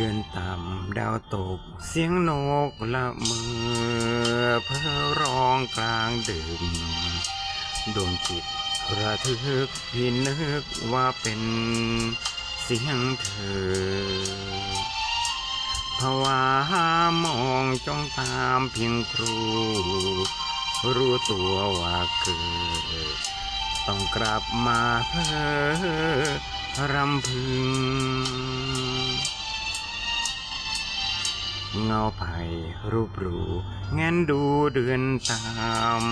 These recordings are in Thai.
เดือนต่ำดาวตก เสียงนกละเมอเพ้อร้องกลางดึกดวงจิตระทึกพี่นึกว่าเป็นเสียงเธอภาวามองจ้องตามเพียงครู รู้ตัวว่าเกิด ต้องกลับมาเพ้อรำพึง เงาไผ่รูปรูแงนดูเดือนตาม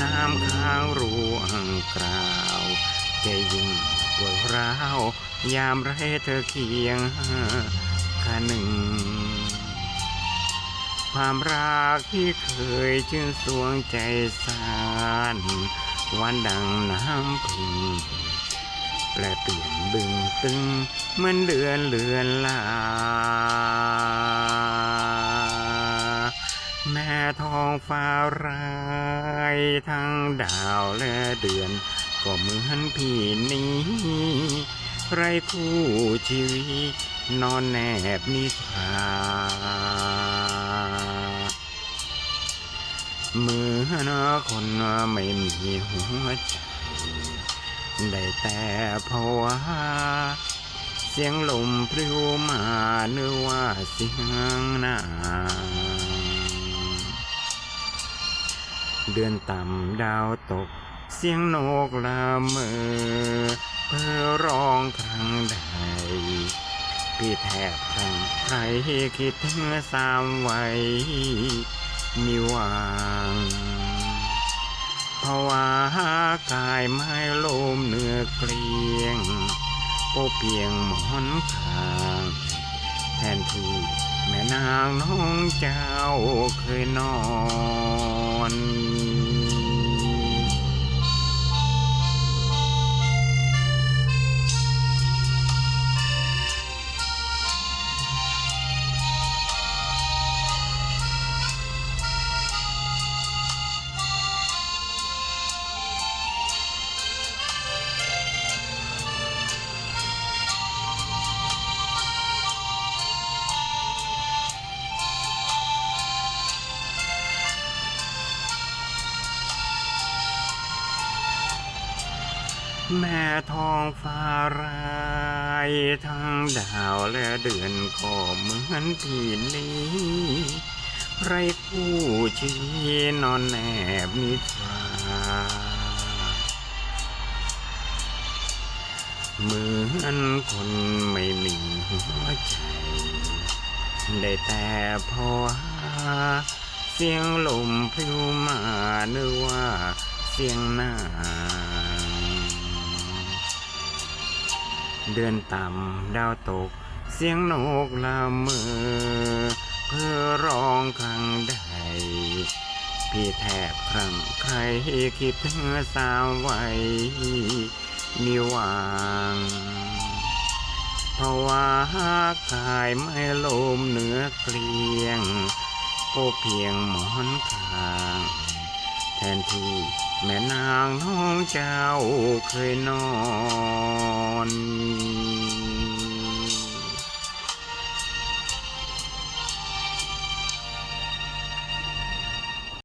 น้ำค้างรูอังกราวใจยิ่งปวดร้าว ยามไรเธอเคียงข้าหนึ่ง ความรักที่เคยชื่นสวงใจสานวันดังน้ำพึ่งแปลเปลี่ยนบึงตึงเหมือนเดือนเลือนลา ท้องฟ้ารายทั้งดาวและเดือน ก็เหมือนพี่นี้ ไรคู่ชีวิต นอนแนบนิทราเมือนคนไม่มีหัวใจ ได้แต่ภาวะเสียงลมพลิ้วมาเนื้อว่าเสียงนา เดือนต่ำดาวตก เสียงนกละเมอเพื่อร้องครั้งใดพี่แทบครั้งใครคิดถึงสามไว้มีวางภาวะกายไม่ลมเนื้อเกลียงโอเพียงหมอนข้างแทนที่แม่นางน้องเจ้าเคยนอน one. แม่ทองฟ้ารายทั้งดาวและเดือนก็เหมือนพี่นี้ไรคู่ชีนอนแนบนิทราเหมือนคนไม่มีหัวใจ ได้แต่พอเสียงลมพลิวมาเนึกว่าเสียงหนา เดือนต่ำดาวตก เสียงนกละเมอเพื่อร้องครั้งใด พี่แทบครั้งใครคิดถึงสาวไว้มีวางเพราะว่ากายไม่ลมเหนือเกลียง ก็เพียงหมอนข้าง ทนที่แม่นางน้องเจ้าเคยนอน